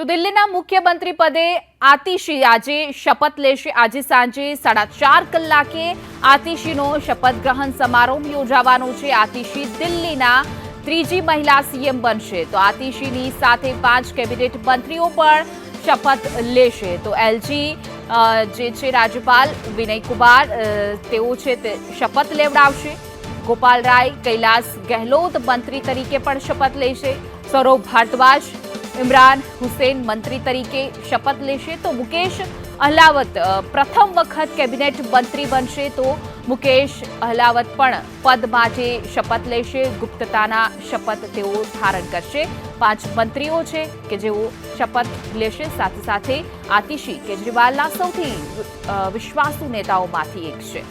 તો દિલ્હીના મુખ્યમંત્રી પદે આતિશી આજે શપથ લેશે. આજે સાંજે સાડા ચાર કલાકે આતિશીનો શપથ ગ્રહણ સમારોહ યોજાવાનો છે. આતિશી દિલ્હીના ત્રીજી મહિલા સીએમ બનશે. તો આતિશીની સાથે પાંચ કેબિનેટ મંત્રીઓ પણ શપથ લેશે. તો એલજી જે છે રાજ્યપાલ વિનય કુમાર તેઓ છે તે શપથ લેવડાવશે. ગોપાલ રાય, કૈલાસ ગેહલોત મંત્રી તરીકે પણ શપથ લેશે. સૌરભ ભારદ્વાજ ઇમરાન હુસેન મંત્રી તરીકે શપથ લેશે તો મુકેશ અહલાવત પ્રથમ વખત કેબિનેટ મંત્રી બનશે તો મુકેશ અહલાવત પણ પદમાં જે શપથ લેશે. ગુપ્તતાના શપથ તેઓ ધારણ કરશે. પાંચ મંત્રીઓ છે કે જેઓ શપથ લેશે. સાથે સાથે આતિશી કેજરીવાલના સૌથી વિશ્વાસુ નેતાઓમાંથી એક છે.